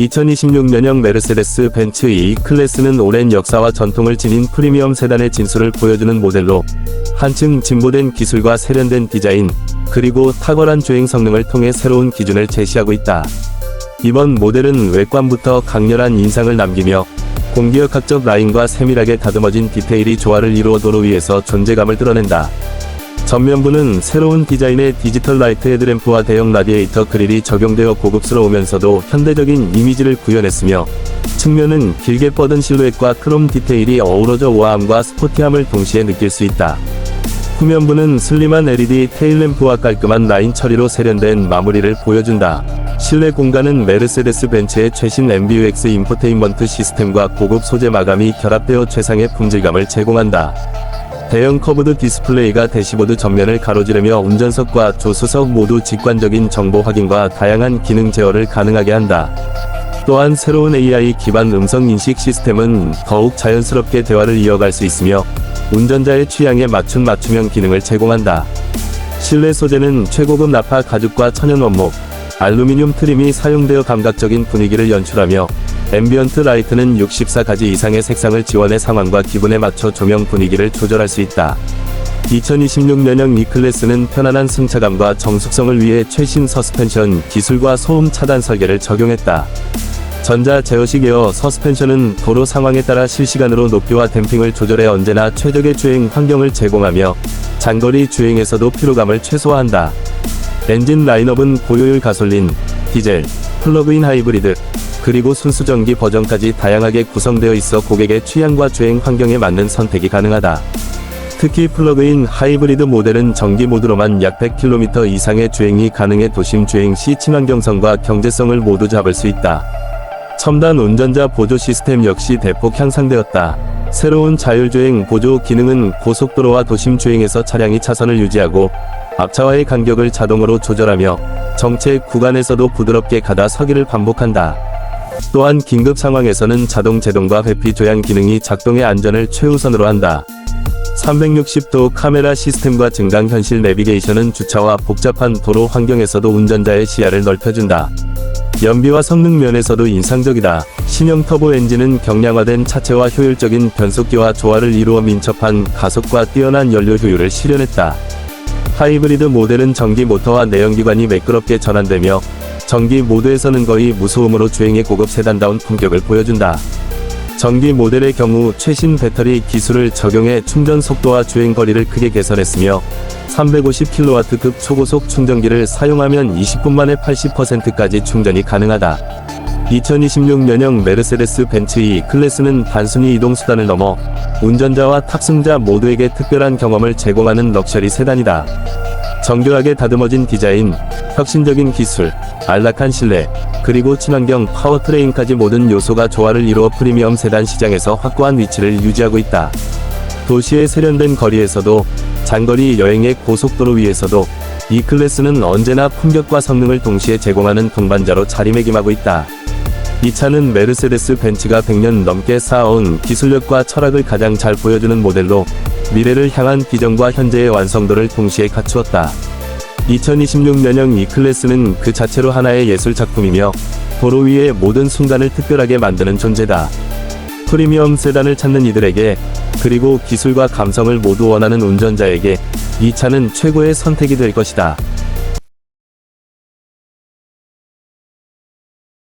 2026년형 메르세데스 벤츠 E 클래스는 오랜 역사와 전통을 지닌 프리미엄 세단의 진수를 보여주는 모델로 한층 진보된 기술과 세련된 디자인, 그리고 탁월한 주행 성능을 통해 새로운 기준을 제시하고 있다. 이번 모델은 외관부터 강렬한 인상을 남기며 공기역학적 라인과 세밀하게 다듬어진 디테일이 조화를 이루어 도로 위에서 존재감을 드러낸다. 전면부는 새로운 디자인의 디지털 라이트 헤드램프와 대형 라디에이터 그릴이 적용되어 고급스러우면서도 현대적인 이미지를 구현했으며 측면은 길게 뻗은 실루엣과 크롬 디테일이 어우러져 우아함과 스포티함을 동시에 느낄 수 있다. 후면부는 슬림한 LED 테일램프와 깔끔한 라인 처리로 세련된 마무리를 보여준다. 실내 공간은 메르세데스 벤츠의 최신 MBUX 인포테인먼트 시스템과 고급 소재 마감이 결합되어 최상의 품질감을 제공한다. 대형 커브드 디스플레이가 대시보드 전면을 가로지르며 운전석과 조수석 모두 직관적인 정보 확인과 다양한 기능 제어를 가능하게 한다. 또한 새로운 AI 기반 음성 인식 시스템은 더욱 자연스럽게 대화를 이어갈 수 있으며 운전자의 취향에 맞춘 맞춤형 기능을 제공한다. 실내 소재는 최고급 나파 가죽과 천연 원목, 알루미늄 트림이 사용되어 감각적인 분위기를 연출하며 앰비언트 라이트는 64가지 이상의 색상을 지원해 상황과 기분에 맞춰 조명 분위기를 조절할 수 있다. 2026년형 E 클래스는 편안한 승차감과 정숙성을 위해 최신 서스펜션 기술과 소음 차단 설계를 적용했다. 전자 제어식 에어 서스펜션은 도로 상황에 따라 실시간으로 높이와 댐핑을 조절해 언제나 최적의 주행 환경을 제공하며 장거리 주행에서도 피로감을 최소화한다. 엔진 라인업은 고효율 가솔린, 디젤, 플러그인 하이브리드, 그리고 순수 전기 버전까지 다양하게 구성되어 있어 고객의 취향과 주행 환경에 맞는 선택이 가능하다. 특히 플러그인 하이브리드 모델은 전기 모드로만 약 100km 이상의 주행이 가능해 도심 주행 시 친환경성과 경제성을 모두 잡을 수 있다. 첨단 운전자 보조 시스템 역시 대폭 향상되었다. 새로운 자율주행 보조 기능은 고속도로와 도심 주행에서 차량이 차선을 유지하고 앞차와의 간격을 자동으로 조절하며 정체 구간에서도 부드럽게 가다 서기를 반복한다. 또한 긴급 상황에서는 자동 제동과 회피 조향 기능이 작동의 안전을 최우선으로 한다. 360도 카메라 시스템과 증강 현실 내비게이션은 주차와 복잡한 도로 환경에서도 운전자의 시야를 넓혀준다. 연비와 성능 면에서도 인상적이다. 신형 터보 엔진은 경량화된 차체와 효율적인 변속기와 조화를 이루어 민첩한 가속과 뛰어난 연료 효율을 실현했다. 하이브리드 모델은 전기 모터와 내연기관이 매끄럽게 전환되며 전기 모드에서는 거의 무소음으로 주행의 고급 세단다운 품격을 보여준다. 전기 모델의 경우 최신 배터리 기술을 적용해 충전 속도와 주행 거리를 크게 개선했으며 350kW급 초고속 충전기를 사용하면 20분 만에 80%까지 충전이 가능하다. 2026년형 메르세데스 벤츠 E 클래스는 단순히 이동 수단을 넘어 운전자와 탑승자 모두에게 특별한 경험을 제공하는 럭셔리 세단이다. 정교하게 다듬어진 디자인, 혁신적인 기술, 안락한 실내, 그리고 친환경 파워트레인까지 모든 요소가 조화를 이루어 프리미엄 세단 시장에서 확고한 위치를 유지하고 있다. 도시의 세련된 거리에서도 장거리 여행의 고속도로 위에서도 이 클래스는 언제나 품격과 성능을 동시에 제공하는 동반자로 자리매김하고 있다. 이 차는 메르세데스 벤츠가 100년 넘게 쌓아온 기술력과 철학을 가장 잘 보여주는 모델로 미래를 향한 비전과 현재의 완성도를 동시에 갖추었다. 2026년형 이 클래스는 그 자체로 하나의 예술 작품이며 도로 위의 모든 순간을 특별하게 만드는 존재다. 프리미엄 세단을 찾는 이들에게 그리고 기술과 감성을 모두 원하는 운전자에게 이 차는 최고의 선택이 될 것이다.